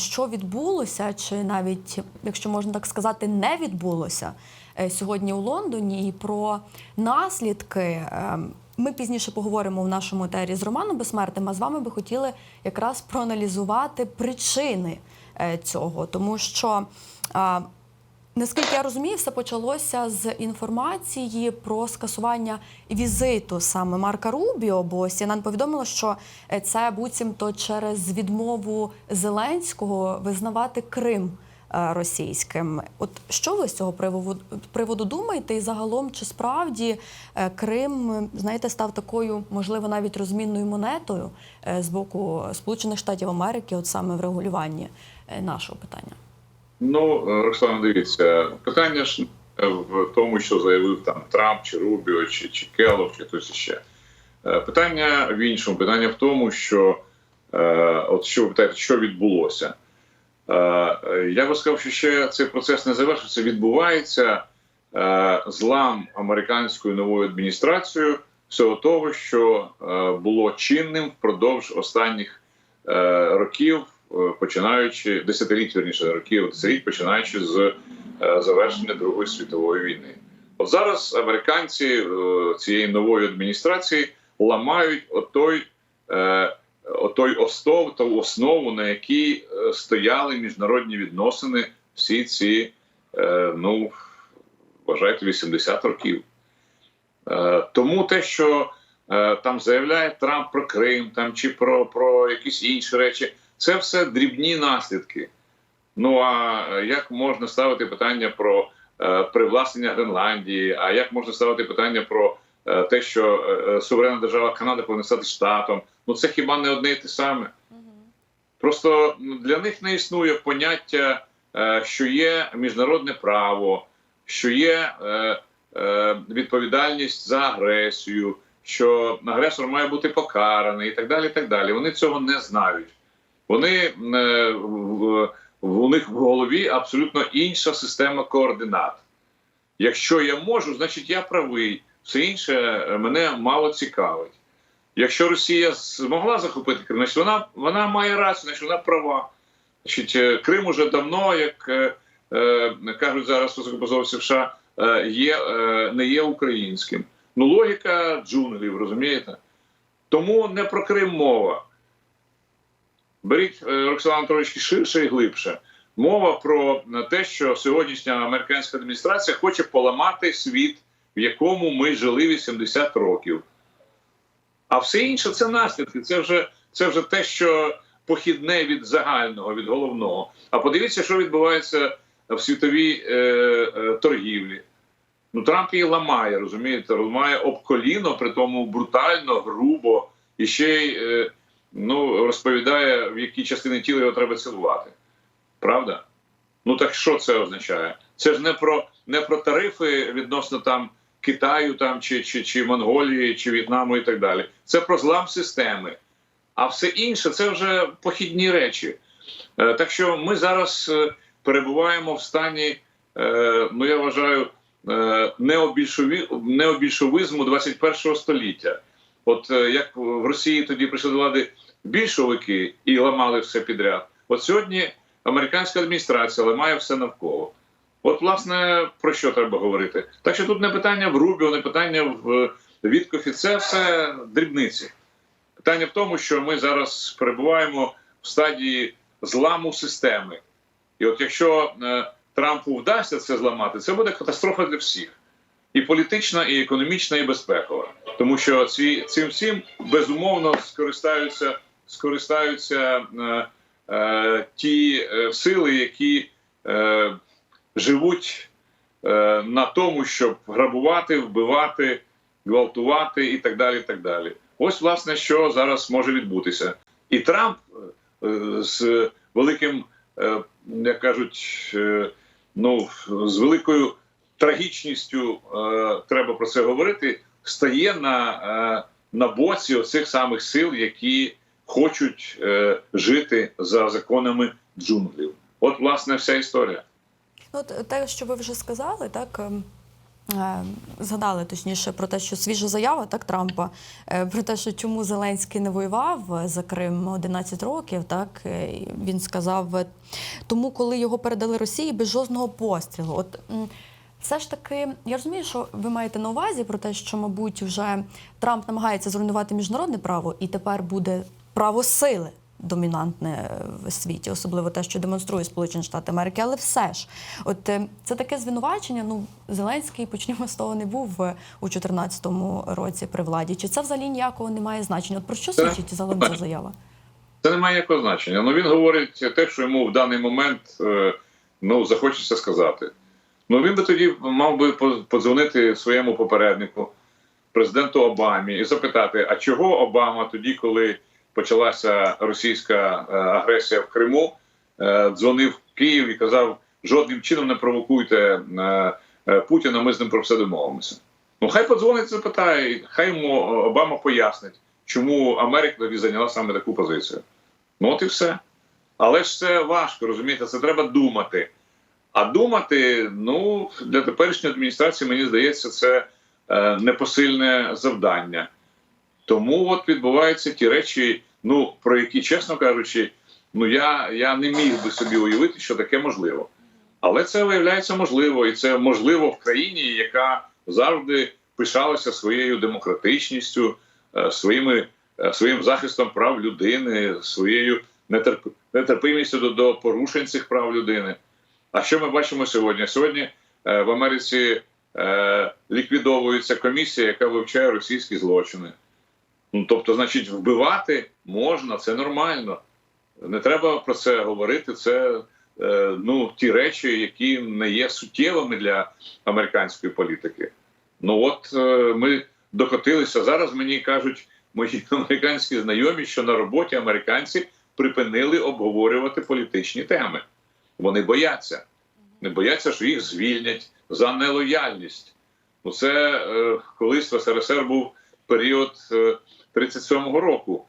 що відбулося, чи навіть, якщо можна так сказати, не відбулося е, сьогодні у Лондоні, і про наслідки. е, Ми пізніше поговоримо в нашому етері з Романом Безсмертним, а з вами би хотіли якраз проаналізувати причини е, цього, тому що. Наскільки я розумію, все почалося з інформації про скасування візиту саме Марка Рубіо, бо CNN повідомило, що е, це буцімто через відмову Зеленського визнавати Крим е, російським. От що ви з цього приводу, приводу думаєте? І загалом, чи справді е, Крим, знаєте, став такою, можливо, навіть розмінною монетою з боку Сполучених Штатів Америки, от саме в регулюванні нашого питання? Ну, е, Руслан, дивіться, питання ж в тому, що заявив там Трамп, чи Рубіо, чи, чи Келлог, чи хтось іще. Е, Питання в іншому. Питання в тому, що е, от що ви питаєте, що відбулося. Е, е, Я би сказав, що ще цей процес не завершився. Відбувається е, злам американською новою адміністрацією всього того, що е, було чинним впродовж останніх е, років, е, починаючи десятиліть, верніше років, десятиліть, починаючи з е, завершення Другої світової війни. От зараз американці е, цієї нової адміністрації ламають отой, е, отой остов, ту основу, на якій е, стояли міжнародні відносини всі ці, е, ну вважайте, 80 років. Е, Тому те, що е, там заявляє Трамп про Крим, там чи про, про якісь інші речі, це все дрібні наслідки. Ну а як можна ставити питання про е, привласнення Гренландії? А як можна ставити питання про е, те, що е, е, суверенна держава Канада повинна стати штатом? Ну це хіба не одне і те саме? Просто для них не існує поняття, е, що є міжнародне право, що є е, е, відповідальність за агресію, що агресор має бути покараний і так далі. і так далі. Вони цього не знають. Вони е, у них в голові абсолютно інша система координат. Якщо я можу, значить я правий. Все інше е, мене мало цікавить. Якщо Росія змогла захопити Крим, значить вона, вона має рацію, значить вона права. Значить, е, Крим уже давно, як е, кажуть зараз високопосовці США, є, е, не є українським. Ну, логіка джунглів, розумієте? Тому не про Крим мова. Беріть е, Роксолана трошки ширше і глибше. Мова про те, що сьогоднішня американська адміністрація хоче поламати світ, в якому ми жили 80 років. А все інше це наслідки. Це вже, це вже те, що похідне від загального, від головного. А подивіться, що відбувається в світовій е, е, торгівлі. Ну, Трамп її ламає, розумієте, ламає об коліно, при тому брутально, грубо і ще й е, ну, розповідає, в які частини тіла його треба цілувати. Правда? Ну так що це означає? Це ж не про не про тарифи відносно там Китаю, там чи, чи, чи Монголії, чи В'єтнаму і так далі. Це про злам системи. А все інше це вже похідні речі. Е, так що ми зараз е, перебуваємо в стані, е, ну я вважаю, необільшовизму 21 століття. От е, як в Росії тоді прийшли до влади більшовики і ламали все підряд. От сьогодні американська адміністрація ламає все навколо. От, власне, про що треба говорити? Так що тут не питання в Рубіо, не питання в Віткофі, це все дрібниці. Питання в тому, що ми зараз перебуваємо в стадії зламу системи. І от якщо е, Трампу вдасться це зламати, це буде катастрофа для всіх. І політична, і економічна, і безпекова. Тому що ці, цим всім безумовно скористаються, скористаються е, е, ті е, сили, які е, живуть е, на тому, щоб грабувати, вбивати, гвалтувати і так далі. і так далі. Ось, власне, що зараз може відбутися. І Трамп е, з великим, е, як кажуть, е, ну, з великою трагічністю е, треба про це говорити, стає на, е, на боці оцих самих сил, які хочуть е, жити за законами джунглів. От, власне, вся історія. От те, що ви вже сказали, так ем, Е, Згадали точніше про те, що свіжа заява так Трампа е, про те, що чому Зеленський не воював е, за Крим 11 років. Так е, він сказав, е, тому коли його передали Росії без жодного пострілу. От все ж таки, я розумію, що ви маєте на увазі про те, що, мабуть, вже Трамп намагається зруйнувати міжнародне право, і тепер буде право сили домінантне в світі, особливо те, що демонструє Сполучені Штати Америки. Але все ж, от е, це таке звинувачення. Ну, Зеленський, почнімо з того, не був у 2014 році при владі. Чи це взагалі ніякого не має значення? От про що свідчить загалом ця заява? Це не має ніякого значення. Ну він говорить те, що йому в даний момент е, ну, захочеться сказати. Ну він би тоді мав би подзвонити своєму попереднику, президенту Обамі, і запитати, а чого Обама тоді, коли почалася російська е, агресія в Криму, е, дзвонив в Київ і казав: жодним чином не провокуйте е, Путіна, ми з ним про все домовимося. Ну хай подзвонить, запитає, хай йому Обама пояснить, чому Америка тоді зайняла саме таку позицію. Ну от і все. Але ж це важко, розумієте, це треба думати. А думати, ну, для теперішньої адміністрації, мені здається, це е, непосильне завдання. Тому от відбуваються ті речі, ну, про які, чесно кажучи, ну я, я не міг би собі уявити, що таке можливо. Але це виявляється можливо, і це можливо в країні, яка завжди пишалася своєю демократичністю, е, своїми, е, своїм захистом прав людини, своєю нетерп... нетерпимістю до, до порушень цих прав людини. А що ми бачимо сьогодні? Сьогодні е, в Америці е, ліквідовується комісія, яка вивчає російські злочини. Ну, тобто, значить, вбивати можна, це нормально. Не треба про це говорити. Це е, ну, ті речі, які не є суттєвими для американської політики. Ну от ми докотилися. Зараз мені кажуть мої американські знайомі, що на роботі американці припинили обговорювати політичні теми. Вони бояться. Не бояться, що їх звільнять за нелояльність. Ну, це е, колись в СРСР був період е, 37-го року,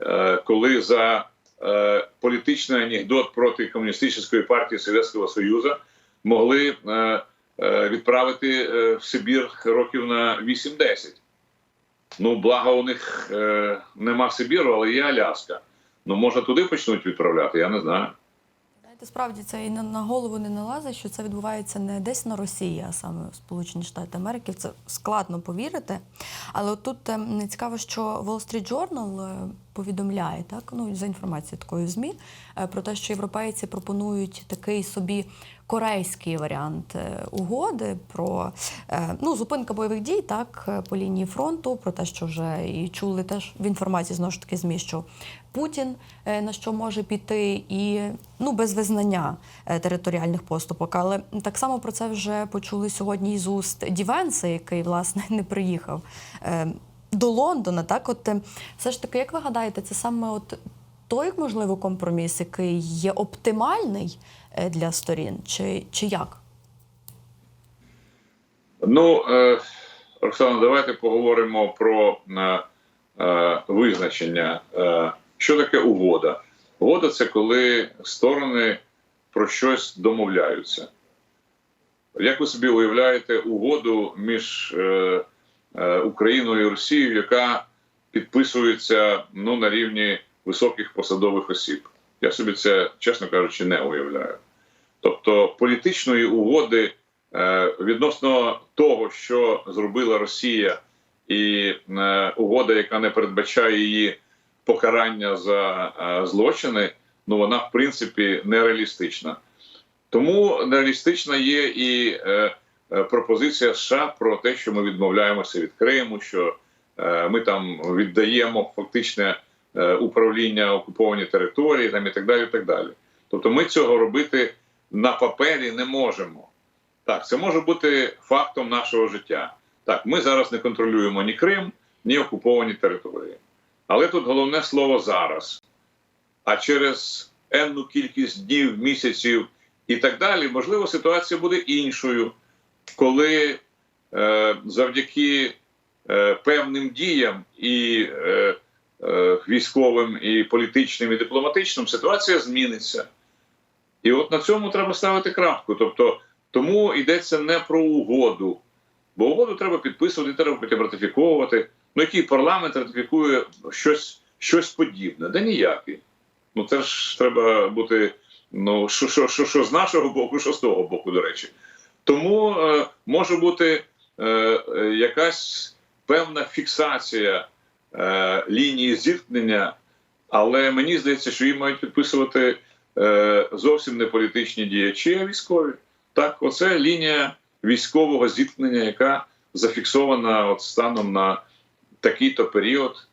е, коли за е, політичний анекдот проти комуністичної партії Совєтського Союзу могли е, е, відправити е, в Сибір років на 8-10. Ну, благо, у них е, нема Сибіру, але є Аляска. Ну, може, туди почнуть відправляти, я не знаю. Знаєте, справді це і на, голову не налазить, що це відбувається не десь на Росії, а саме в Сполучені Штати Америки. Це складно повірити. Але тут е, не цікаво, що Wall Street Journal е, повідомляє так, ну за інформацією такої змі е, про те, що європейці пропонують такий собі корейський варіант е, угоди про е, ну, зупинка бойових дій так по лінії фронту, про те, що вже і чули теж в інформації знову ж таки змі, що Путін на що може піти, і ну без визнання територіальних поступок. Але так само про це вже почули сьогодні із уст Дівенса, який власне не приїхав. До Лондона, так от е, все ж таки, як ви гадаєте, це саме от той, можливо, компроміс, який є оптимальний е, для сторін, чи, чи як? Ну, е, Оксана, давайте поговоримо про е, е, визначення. Е, що таке угода? Угода це коли сторони про щось домовляються. Як ви собі уявляєте угоду між е, Україною і Росією, яка підписується ну, на рівні високих посадових осіб? Я собі це, чесно кажучи, не уявляю. Тобто політичної угоди е, відносно того, що зробила Росія, і е, угода, яка не передбачає її покарання за е, злочини, ну вона в принципі нереалістична. Тому нереалістична є і е, е, пропозиція США про те, що ми відмовляємося від Криму, що е, ми там віддаємо фактичне е, управління окупованій території, там і так далі. І так далі. Тобто, ми цього робити на папері не можемо. Так, це може бути фактом нашого життя. Так, ми зараз не контролюємо ні Крим, ні окуповані території. Але тут головне слово зараз. А через енну кількість днів, місяців і так далі, можливо, ситуація буде іншою, коли е, завдяки е, певним діям і е, е, військовим, і політичним, і дипломатичним ситуація зміниться. І от на цьому треба ставити крапку. Тобто, тому йдеться не про угоду, Бо угоду треба підписувати, треба потім ратифіковувати. Ну, який парламент ратифікує щось, щось подібне? Да ніякий. Ну це ж треба бути. Ну, що, що, що, що з нашого боку, що з того боку, до речі. Тому е, може бути е, е, якась певна фіксація е, лінії зіткнення, але мені здається, що її мають підписувати е, зовсім не політичні діячі, а військові. Так, оце лінія військового зіткнення, яка зафіксована от станом на такий-то період,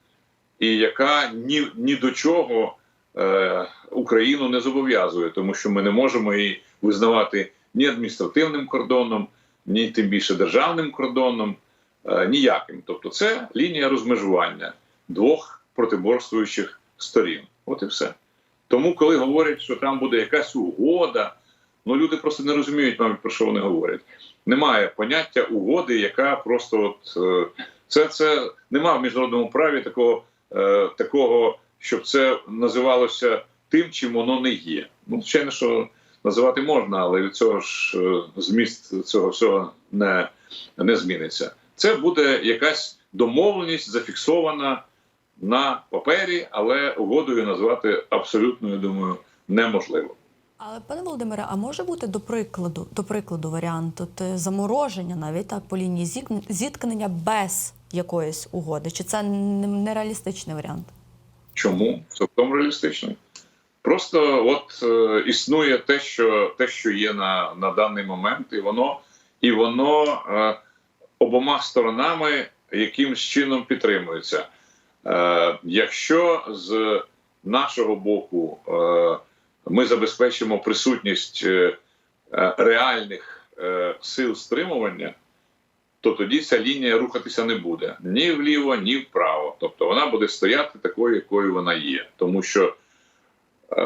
і яка ні, ні до чого е, Україну не зобов'язує, тому що ми не можемо її визнавати ні адміністративним кордоном, ні тим більше державним кордоном, е, ніяким. Тобто, це лінія розмежування двох протиборствуючих сторін. От і все. Тому, коли говорять, що там буде якась угода, ну люди просто не розуміють, мабуть, про що вони говорять. Немає поняття угоди, яка просто от е, це, це немає в міжнародному праві такого, е, такого, щоб це називалося тим, чим воно не є. Ну, звичайно, що називати можна, але від цього ж е, зміст цього всього не, не зміниться. Це буде якась домовленість зафіксована на папері, але угодою назвати абсолютно, я думаю, неможливо. Але пане Володимире, а може бути до прикладу, до прикладу варіант от, е, замороження навіть так по лінії зіткнення без якоїсь угоди? Чи це нереалістичний варіант? Чому? Цілком реалістично. Просто от е, існує те, що те, що є на, на даний момент, і воно, і воно е, обома сторонами якимсь чином підтримується. Е, якщо з нашого боку е, ми забезпечимо присутність е, реальних е, сил стримування, то тоді ця лінія рухатися не буде ні вліво, ні вправо. Тобто вона буде стояти такою, якою вона є. Тому що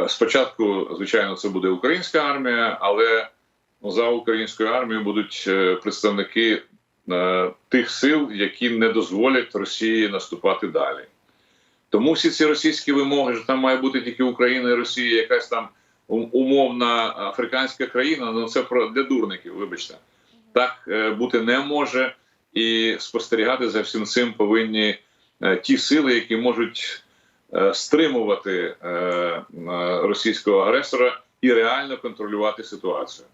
спочатку, звичайно, це буде українська армія, але за українською армією будуть е, представники е, тих сил, які не дозволять Росії наступати далі. Тому всі ці російські вимоги, що там має бути тільки Україна і Росія, якась там умовна африканська країна, ну це для дурників, вибачте. Так е, бути не може, і спостерігати за всім цим повинні е, ті сили, які можуть е, стримувати е, е, російського агресора і реально контролювати ситуацію.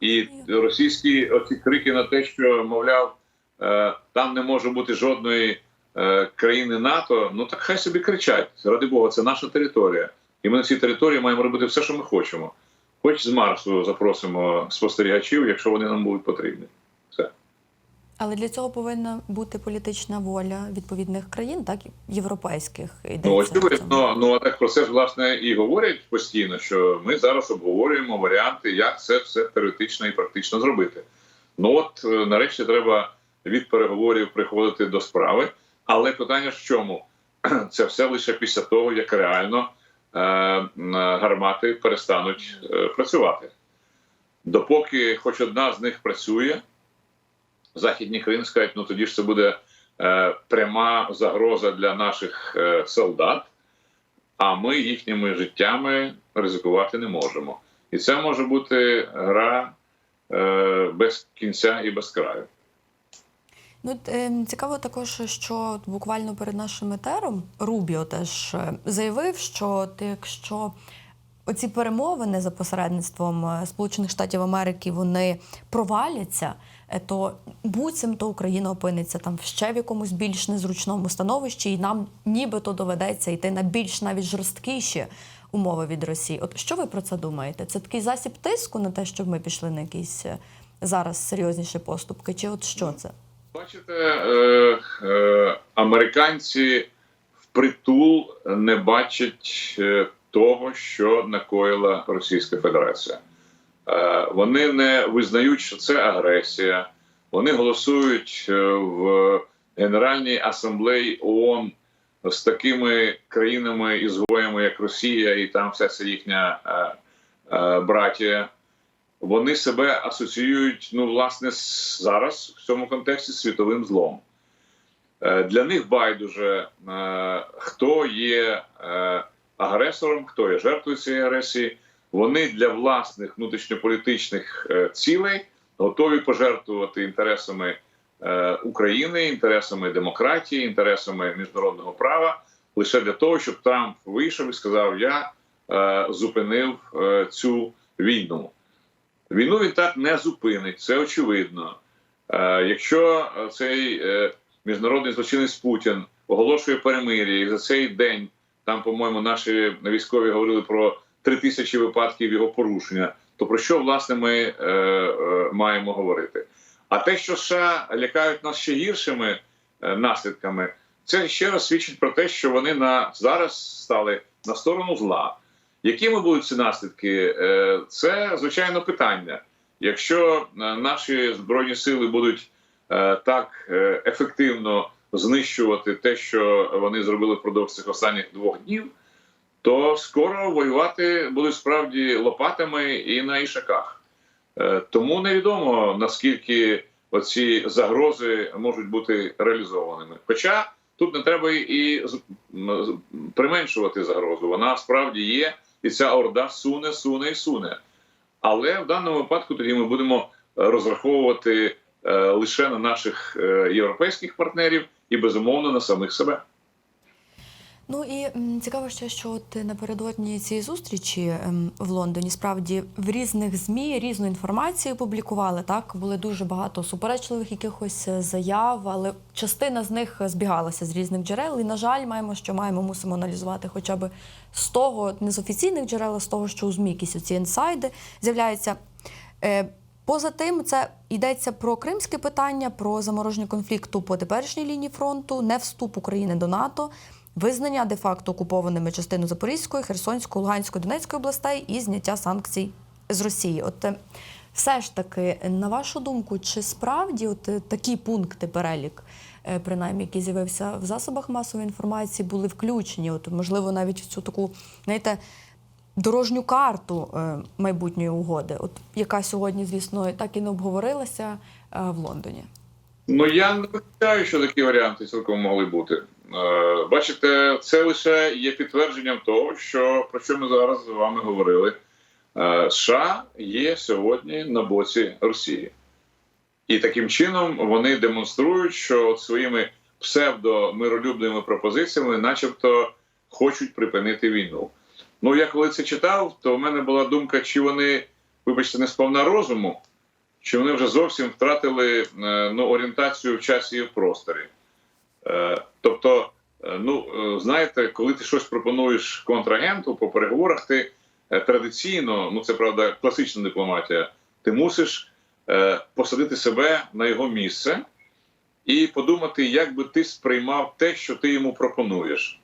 І російські оці крики на те, що мовляв, е, там не може бути жодної е, країни НАТО. Ну так хай собі кричать. Ради Бога, це наша територія. І ми на цій території маємо робити все, що ми хочемо. Хоч з Марсу запросимо спостерігачів, якщо вони нам будуть потрібні. Але для цього повинна бути політична воля відповідних країн, так європейських Ну, очевидно, ну а так про це ж власне і говорять постійно, що ми зараз обговорюємо варіанти, як це все теоретично і практично зробити. Ну от е, нарешті треба від переговорів приходити до справи. Але питання ж в чому? Це все лише після того, як реально е, гармати перестануть е, працювати. Допоки хоч одна з них працює, західні країни скажуть, ну тоді ж це буде е, пряма загроза для наших е, солдат, а ми їхніми життями ризикувати не можемо. І це може бути гра е, без кінця і без краю. Ну, е, цікаво також, що буквально перед нашим етером Рубіо теж е, заявив, що от якщо оці перемовини за посередництвом е, Сполучених Штатів Америки вони проваляться, е, то буцімто Україна опиниться там ще в якомусь більш незручному становищі, і нам нібито доведеться йти на більш навіть жорсткіші умови від Росії. От що ви про це думаєте? Це такий засіб тиску на те, щоб ми пішли на якісь е, зараз серйозніші поступки? Чи от що це? Бачите, американці впритул не бачать того, що накоїла Російська Федерація. Е, вони не визнають, що це агресія. Вони голосують е, в Генеральній асамблеї ООН з такими країнами ізгоями, як Росія, і там вся ця їхня е, братія вони себе асоціюють ну власне зараз в цьому контексті світовим злом. Для них байдуже, хто є агресором, хто є жертвою цієї агресії. Вони для власних внутрішньополітичних е, цілей готові пожертвувати інтересами е, України, інтересами демократії, інтересами міжнародного права лише для того, щоб Трамп вийшов і сказав: Я е, зупинив цю війну. Війну він так не зупинить, це очевидно. Якщо цей міжнародний злочинець Путін оголошує перемир'я, і за цей день там, по-моєму, наші військові говорили про три тисячі випадків його порушення, то про що власне ми е, е, маємо говорити? А те, що США лякають нас ще гіршими е, наслідками, це ще раз свідчить про те, що вони на зараз стали на сторону зла. Якими будуть ці наслідки? Е, Це звичайно питання. Якщо е, наші збройні сили будуть е, так е, ефективно знищувати те, що вони зробили впродовж цих останніх двох днів, то скоро воювати будуть справді лопатами і на ішаках. Е, Тому невідомо наскільки оці загрози можуть бути реалізованими. Хоча тут не треба і применшувати загрозу. Вона справді є, і ця орда суне, суне і суне. Але в даному випадку тоді ми будемо розраховувати е, лише на наших е, європейських партнерів і безумовно на самих себе. Ну і цікаво ще, що от напередодні цієї зустрічі ем, в Лондоні справді в різних змі різну інформацію публікували. Так були дуже багато суперечливих якихось е, заяв, але частина з них збігалася з різних джерел. І на жаль, маємо, що маємо, мусимо аналізувати хоча б з того, не з офіційних джерел, а з того, що у змі якісь оці інсайди з'являються. Поза тим, це йдеться про кримське питання, про замороження конфлікту по теперішній лінії фронту, не вступ України до НАТО, визнання де-факто окупованими частину Запорізької, Херсонської, Луганської, Донецької областей і зняття санкцій з Росії. От е, все ж таки, на вашу думку, чи справді от е, такі пункти перелік, е, принаймні, який з'явився в засобах масової інформації, були включені? От можливо, навіть в цю таку, знаєте дорожню карту е, майбутньої угоди, от яка сьогодні, звісно, так і не обговорилася е, в Лондоні. Ну я не вважаю, що такі варіанти цілком могли бути. Е, Бачите, це лише є підтвердженням того, що про що ми зараз з вами говорили. США є сьогодні на боці Росії, і таким чином вони демонструють, що своїми псевдомиролюбними пропозиціями, начебто, хочуть припинити війну. Ну я коли це читав, то в мене була думка, чи вони, вибачте, не сповна розуму, чи вони вже зовсім втратили е, ну, орієнтацію в часі і в просторі. Е, Тобто, е, ну знаєте, коли ти щось пропонуєш контрагенту по переговорах, ти традиційно, ну це правда, класична дипломатія, ти мусиш посадити себе на його місце і подумати, як би ти сприймав те, що ти йому пропонуєш.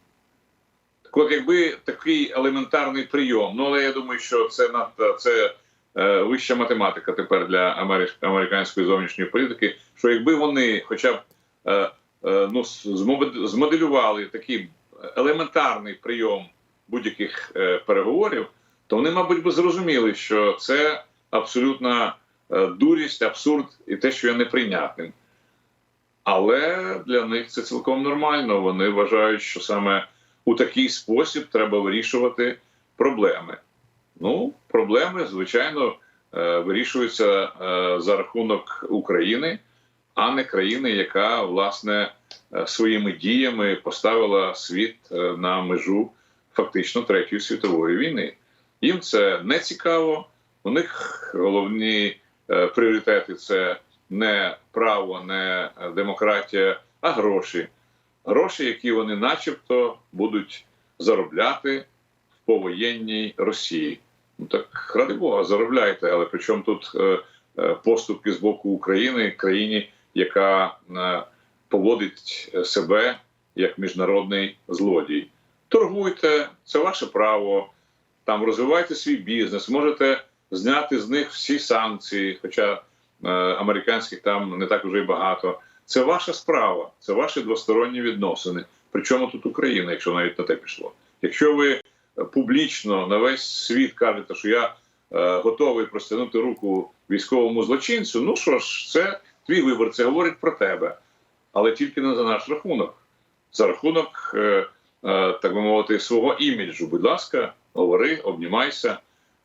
Якби такий елементарний прийом, ну але я думаю, що це надто це е, вища математика тепер для америк- американської зовнішньої політики. Що якби вони, хоча б е, е, ну, змоделювали такий елементарний прийом будь-яких е, переговорів, то вони, мабуть, би зрозуміли, що це абсолютна е, дурість, абсурд і те, що є неприйнятним. Але для них це цілком нормально. Вони вважають, що саме у такий спосіб треба вирішувати проблеми. Ну, проблеми, звичайно, е, вирішуються е, за рахунок України, а не країни, яка власне е, своїми діями поставила світ на межу фактично третьої світової війни. Їм це не цікаво. У них головні пріоритети це не право, не демократія, а гроші. Гроші, які вони, начебто, будуть заробляти в повоєнній Росії. Ну так ради Бога, заробляйте, але при чому тут е, е, поступки з боку України, країні, яка е, поводить себе як міжнародний злодій. Торгуйте, це ваше право. Там розвивайте свій бізнес, можете зняти з них всі санкції, хоча е, американських там не так вже й багато. Це ваша справа, це ваші двосторонні відносини. Причому тут Україна, якщо навіть на те пішло. Якщо ви е, публічно на весь світ кажете, що я е, готовий простягнути руку військовому злочинцю, ну що ж, це твій вибор, це говорить про тебе, але тільки не за наш рахунок, за рахунок, е, е, так би мовити, свого іміджу. Будь ласка, говори, обнімайся,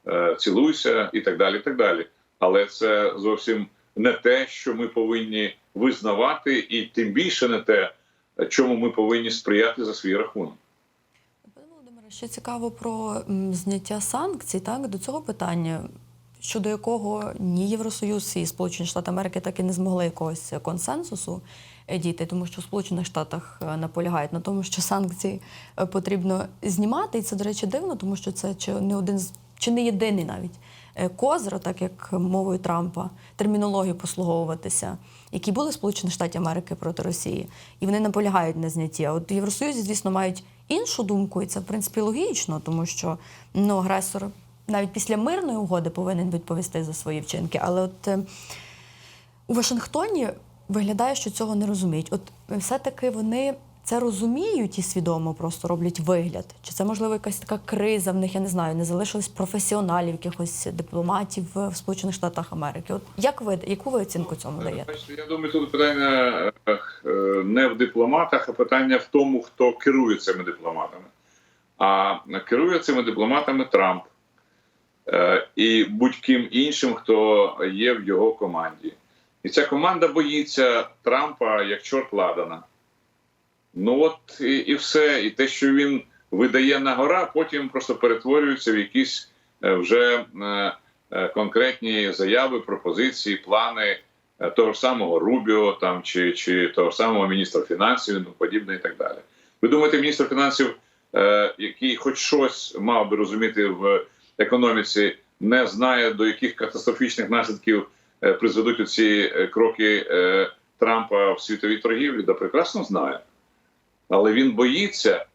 е, цілуйся і так далі. і так далі. Але це зовсім не те, що ми повинні визнавати, і тим більше не те, чому ми повинні сприяти за свій рахунок. Пане Володимире, ще цікаво про зняття санкцій, так до цього питання, щодо якого ні Євросоюз і Сполучені Штати Америки так і не змогли якогось консенсусу е, дійти, тому що в Сполучених Штатах е, наполягають на тому, що санкції е, потрібно знімати. І це, до речі, дивно, тому що це чи не один чи не єдиний навіть е, козир, так як мовою Трампа, термінологію послуговуватися, які були в Сполучених Америки проти Росії, і вони наполягають на знятті. А от в Євросоюзі, звісно, мають іншу думку, і це в принципі логічно, тому що ну, агресор навіть після мирної угоди повинен відповісти за свої вчинки. Але от е, у Вашингтоні виглядає, що цього не розуміють. От е, все-таки вони це розуміють і свідомо просто роблять вигляд. Чи це можливо якась така криза в них? Я не знаю, не залишилось професіоналів, якихось дипломатів в Сполучених Штатах Америки. От як ви яку ви оцінку цьому даєте? Я думаю, тут питання е, е, не в дипломатах, а питання в тому, хто керує цими дипломатами. А керує цими дипломатами Трамп е, і будь-ким іншим, хто є в його команді. І ця команда боїться Трампа як чорт ладана. Ну от і, і все. І те, що він видає на гора, потім просто перетворюється в якісь е, вже е, е, конкретні заяви, пропозиції, плани того ж самого Рубіо там чи, чи того ж самого міністра фінансів тому подібне, і так далі. Ви думаєте, міністр фінансів, який хоч щось мав би розуміти в економіці, не знає до яких катастрофічних наслідків призведуть оці е, кроки Трампа в світовій торгівлі? Да прекрасно знає. Але він боїться,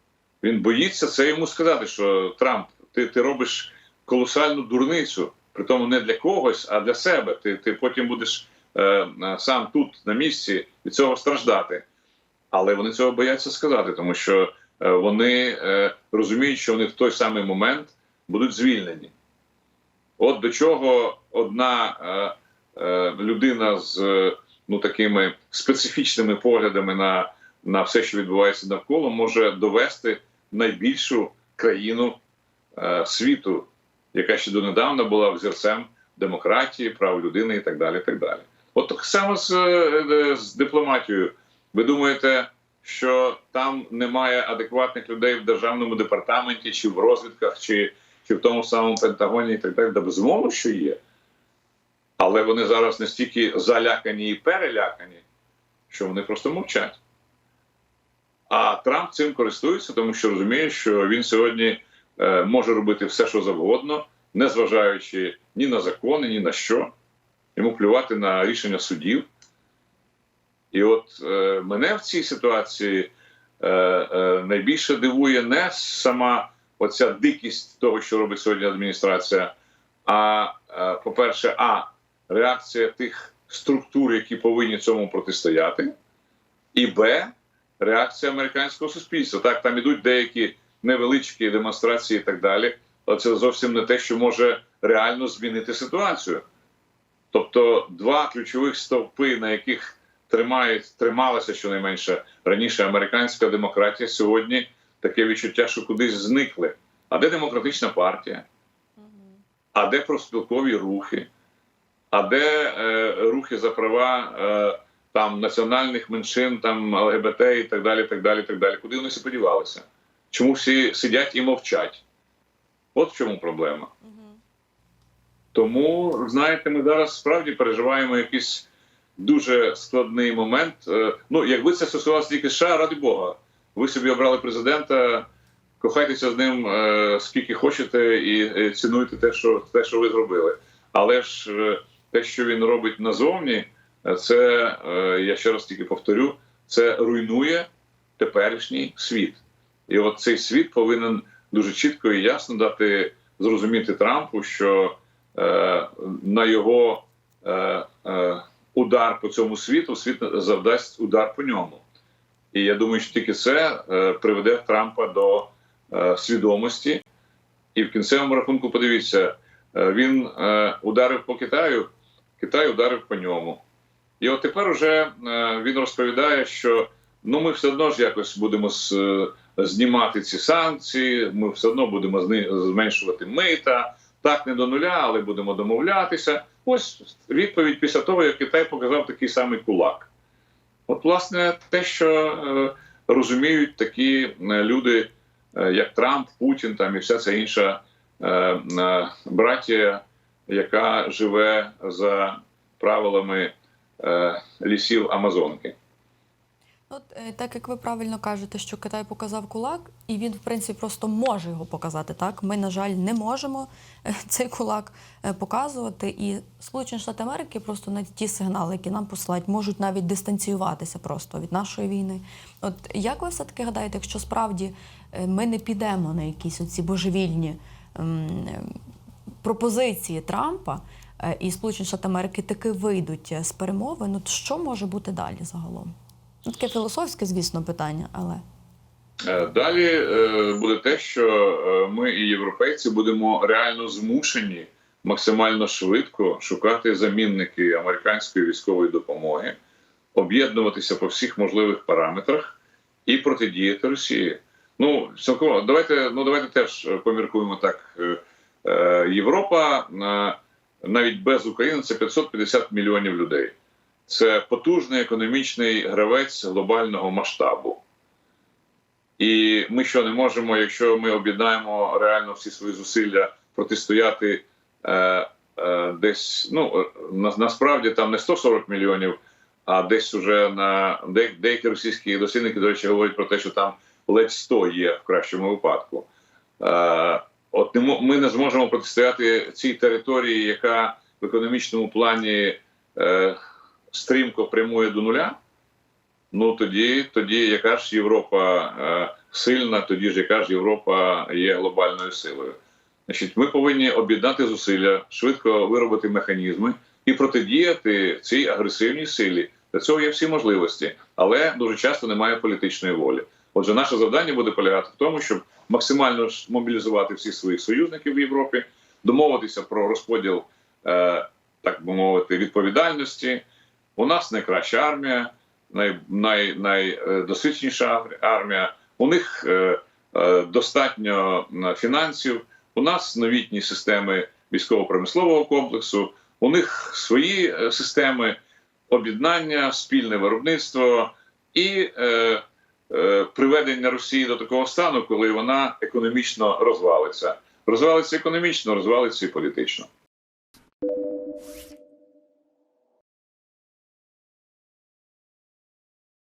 він боїться це йому сказати, що Трамп, ти, ти робиш колосальну дурницю, при тому не для когось, а для себе. Ти, ти потім будеш е, сам тут, на місці, від цього страждати. Але вони цього бояться сказати, тому що е, вони е, розуміють, що вони в той самий момент будуть звільнені. От до чого одна е, е, людина з е, ну, такими специфічними поглядами на, на все, що відбувається навколо, може довести найбільшу країну е, світу, яка ще донедавна була взірцем демократії, прав людини і так далі. Так далі. От так само з, е, з дипломатією. Ви думаєте, що там немає адекватних людей в державному департаменті, чи в розвідках, чи, чи в тому самому Пентагоні, і так далі? Да безумовно, що є. Але вони зараз настільки залякані і перелякані, що вони просто мовчать. А Трамп цим користується, тому що розуміє, що він сьогодні е, може робити все, що завгодно, незважаючи ні на закони, ні на що. Йому плювати на рішення судів. І от е, мене в цій ситуації е, найбільше дивує не сама оця дикість того, що робить сьогодні адміністрація, а, по-перше, а реакція тих структур, які повинні цьому протистояти, і Б. Реакція американського суспільства. Так, там ідуть деякі невеличкі демонстрації і так далі, але це зовсім не те, що може реально змінити ситуацію. Тобто, два ключових стовпи, на яких тримають, трималася щонайменше раніше американська демократія, сьогодні таке відчуття, що кудись зникли. А де демократична партія? А де профспілкові рухи? А де е, рухи за права е, там національних меншин, там ЛГБТ і так далі, так далі, так далі? Куди вони всі подівалися? Чому всі сидять і мовчать? От в чому проблема. Тому, знаєте, ми зараз справді переживаємо якийсь дуже складний момент. Е, Ну, якби це стосувалося тільки США, ради Бога, ви собі обрали президента, кохайтеся з ним е, скільки хочете, і цінуйте те, що те, що ви зробили. Але ж е, те, що він робить назовні, це е, я ще раз тільки повторю, це руйнує теперішній світ. І от цей світ повинен дуже чітко і ясно дати зрозуміти Трампу, що е, на його е, е, удар по цьому світу світ завдасть удар по ньому. І я думаю, що тільки це е, приведе Трампа до е, свідомості. І в кінцевому рахунку, подивіться, е, він е, ударив по Китаю, Китай ударив по ньому. І от тепер уже е, він розповідає, що ну ми все одно ж якось будемо е, знімати ці санкції, ми все одно будемо зменшувати мита, Так не до нуля, але будемо домовлятися. Ось відповідь після того, як Китай показав такий самий кулак. От, власне, те, що е, розуміють такі люди, як Трамп, Путін там і вся ця інша братія, яка живе за правилами лісів Амазонки. От е, так як ви правильно кажете, що Китай показав кулак, і він, в принципі, просто може його показати. Так, ми, на жаль, не можемо е, цей кулак е, показувати. І Сполучені Штати Америки просто на ті сигнали, які нам посилають, можуть навіть дистанціюватися просто від нашої війни. От як ви все таки гадаєте, якщо справді е, ми не підемо на якісь оці божевільні ем, е, пропозиції Трампа, е, і Сполучені Штати Америки таки вийдуть е, з перемовин, от що може бути далі загалом? Ну, Таке філософське, звісно, питання, але Е, Далі е, буде те, що е, ми і європейці будемо реально змушені максимально швидко шукати замінники американської військової допомоги, об'єднуватися по всіх можливих параметрах і протидіяти Росії. Ну цілком давайте, ну давайте теж е, поміркуємо так. Е, е, Європа е, навіть без України це 550 мільйонів людей. Це потужний економічний гравець глобального масштабу. І ми що не можемо, якщо ми об'єднаємо реально всі свої зусилля протистояти е, е, десь, ну на, насправді там не 140 мільйонів, а десь уже на де, деякі російські дослідники, до речі, говорять про те, що там ледь 100 є в кращому випадку. Е, от ми не зможемо протистояти цій території, яка в економічному плані е, стрімко прямує до нуля. Ну тоді, тоді яка ж Європа е, сильна, тоді ж яка ж Європа є глобальною силою. Значить, ми повинні об'єднати зусилля, швидко виробити механізми і протидіяти цій агресивній силі. Для цього є всі можливості, але дуже часто немає політичної волі. Отже, наше завдання буде полягати в тому, щоб максимально мобілізувати всіх своїх союзників в Європі, домовитися про розподіл, е, так би мовити, відповідальності. У нас найкраща армія, най, най, найдосвідченіша армія. У них е, е, достатньо фінансів. У нас новітні системи військово-промислового комплексу. У них свої системи об'єднання, спільне виробництво і приведення Росії до такого стану, коли вона економічно розвалиться. Розвалиться економічно, розвалиться і політично.